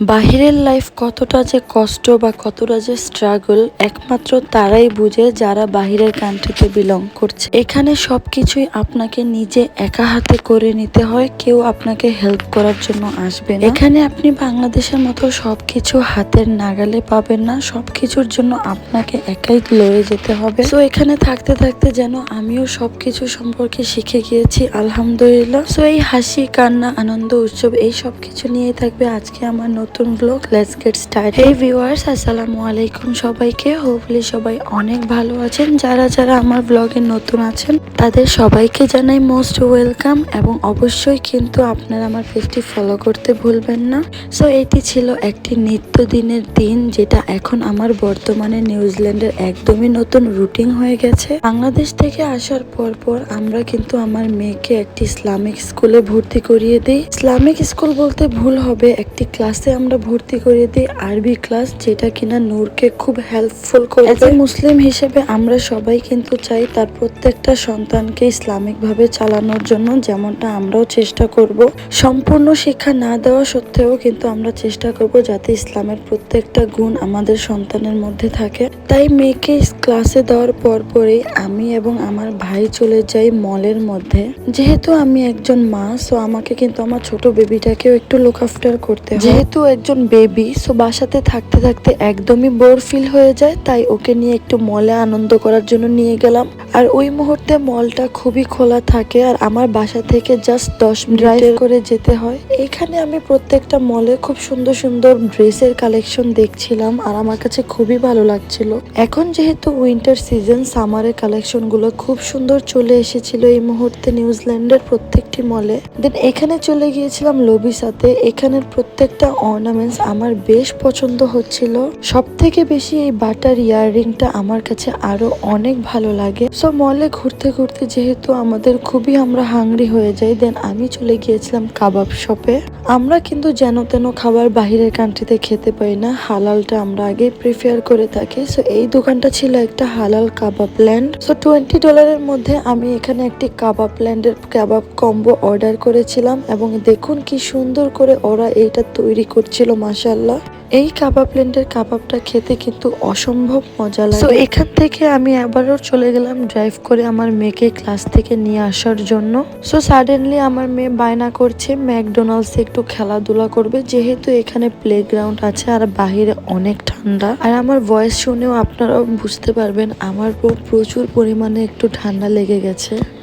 বাহিরের লাইফ কতটা যে কষ্ট বা কতটা যে স্ট্রাগল একমাত্র তারাই বুঝে যারা বাহিরের কান্ট্রিতে বিলং করছে। এখানে সব কিছুই আপনাকে নিজে একা হাতে করে নিতে হয়, কেউ আপনাকে হেল্প করার জন্য আসবে এখানে আপনি বাংলাদেশের মতো সবকিছু হাতের নাগালে পাবেন না, সবকিছুর জন্য আপনাকে একাই লড়ে যেতে হবে। তো এখানে থাকতে থাকতে যেন আমিও সবকিছু সম্পর্কে শিখে গিয়েছি, আলহামদুলিল্লাহ। সো এই হাসি, কান্না, আনন্দ, উৎসব, এই সব কিছু নিয়েই থাকবে আজকে আমার নতুন ব্লগ লেটস গেট স্টার্ট এই ভিউয়ার্স আসসালামু আলাইকুম সবাইকে। হোপলি সবাই অনেক ভালো আছেন। যারা যারা আমার ব্লগে নতুন আছেন, তাদের সবাইকে জানাই মোস্ট ওয়েলকাম এবং অবশ্যই কিন্তু আপনারা আমার পেজটি ফলো করতে ভুলবেন না। সো এটি ছিল একটি নিত্যদিনের দিন, যেটা এখন আমার বর্তমানে নিউজিল্যান্ডের একদমই নতুন রুটিন হয়ে গেছে। বাংলাদেশ থেকে আসার পর পর আমরা কিন্তু আমার মেয়েকে একটি ইসলামিক স্কুলে ভর্তি করিয়ে দিই। ইসলামিক স্কুল বলতে ভুল হবে, একটি ক্লাসে আমরা ভর্তি করিয়ে দিই আরবি ক্লাস, যেটা কিনা নূরকে খুব হেল্পফুল করে As a মুসলিম হিসেবে আমরা সবাই কিন্তু চাই তার প্রত্যেকটা সন্তানকে ইসলামিকভাবে চালানোর জন্য, যেমনটা আমরাও চেষ্টা করব। সম্পূর্ণ শিক্ষা না দেওয়া সত্ত্বেও কিন্তু আমরা চেষ্টা করব যাতে ইসলামের প্রত্যেকটা গুণ আমাদের সন্তানের মধ্যে থাকে। তাই মেয়েকে ক্লাসে দেওয়ার পর পরেই আমি এবং আমার ভাই চলে যাই মলের মধ্যে। যেহেতু আমি একজন মা সো আমাকে কিন্তু আমার ছোট বেবিটাকেও একটু লুক আফটার করতে যেহেতু একজন বেবি সো বাসাতে থাকতে থাকতে একদমই বোর ফিল হয়ে যায় তাই ওকে নিয়ে একটু মলে আনন্দ করার জন্য নিয়ে গেলাম। আর ওই মুহূর্তে মলটা খুবই খোলা থাকে আর আমার বাসা থেকে জাস্ট দশ ড্রাইভ করে যেতে হয়। এখানে আমি প্রত্যেকটা মলে খুব সুন্দর সুন্দর ড্রেসের কালেকশন দেখছিলাম আর আমার কাছে খুবই ভালো লাগছিল। এখন যেহেতু উইন্টার সিজন সামারের কালেকশনগুলো খুব সুন্দর চলে এসেছিল এই মুহূর্তে নিউজিল্যান্ডের প্রত্যেকটি মলে দেন এখানে চলে গিয়েছিলাম লবিসাতে এখানের প্রত্যেকটা অর্নামেন্টস আমার বেশ পছন্দ হচ্ছিল। সব থেকে বেশি এই বাটার ইয়াররিংটা আমার কাছে আরও অনেক ভালো লাগে। সো মলে ঘুরতে ঘুরতে যেহেতু আমাদের খুবই আমরা হাংরি হয়ে যাই দেন আমি চলে গিয়েছিলাম কাবাব শপে। আমরা কিন্তু যেন তেন খাবার বাহিরের কান্ট্রিতে খেতে পাই না, হালালটা আমরা আগে প্রিফেয়ার করে থাকি। সো এই দোকানটা ছিল একটা হালাল কাবাব ল্যান্ড সো টোয়েন্টি ডলারের মধ্যে আমি এখানে একটি কাবাব ল্যান্ডের কাবাব কম্বো অর্ডার করেছিলাম এবং দেখুন কি সুন্দর করে ওরা এইটা তৈরি করছিল মাসাল্লাহ এই কাবাব ল্যান্ডের কাবাবটা খেতে কিন্তু অসম্ভব মজা লাগে। তো এখান থেকে আমি আবারও চলে গেলাম ড্রাইভ করে আমার মেয়েকে ক্লাস থেকে নিয়ে আসার জন্য। সো সাডেনলি আমার মেয়ে বায়না করছে ম্যাকডোনাল্ডস একটু খেলাধুলা করবে। যেহেতু এখানে প্লেগ্রাউন্ড আছে আর বাহিরে অনেক ঠান্ডা। আর আমার ভয়েস শুনেও আপনারাও বুঝতে পারবেন আমার প্র- প্রচুর পরিমাণে একটু ঠান্ডা লেগে গেছে।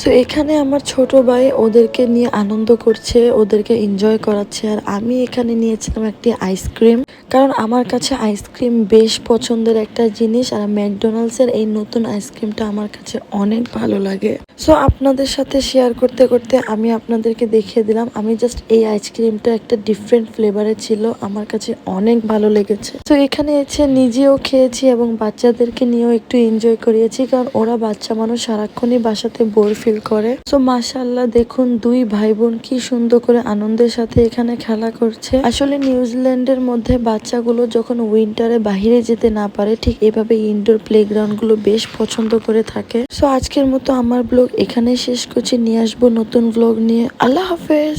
সো এখানে আমার ছোট ভাই ওদেরকে নিয়ে আনন্দ করছে, ওদেরকে এনজয় করাচ্ছে। আর আমি এখানে নিয়েছিলাম একটি আইসক্রিম কারণ আমার কাছে আইসক্রিম বেশ পছন্দের একটা জিনিস। আর ম্যাকডোনাল্ডসের এই নতুন আইসক্রিমটা আমার কাছে অনেক ভালো লাগে। সো আপনাদের সাথে শেয়ার করতে করতে আমি আপনাদেরকে দেখিয়ে দিলাম। আমি জাস্ট এই আইসক্রিমটা একটা ডিফারেন্ট ফ্লেভারের ছিল। আমার কাছে অনেক ভালো লেগেছে। তো এখানে এসে নিজেও খেয়েছি এবং বাচ্চাদেরকে নিয়েও একটু এনজয় করিয়েছি। কারণ ওরা বাচ্চা মানুষ, সারাক্ষণই বাসাতে বোর ফিল করে। সো মাসাল্লাহ দেখুন, দুই ভাই বোন কি সুন্দর করে আনন্দের সাথে এখানে খেলা করছে। আসলে নিউজিল্যান্ডের মধ্যে বাচ্চাগুলো যখন উইন্টারে বাহিরে যেতে না পারে, ঠিক এভাবে ইনডোর প্লেগ্রাউন্ডগুলো বেশ পছন্দ করে থাকে। সো আজকের মতো আমার ব্লগ এখানে শেষ করছি। নিয়ে আসব নতুন ব্লগ নিয়ে। আল্লাহ হাফেজ!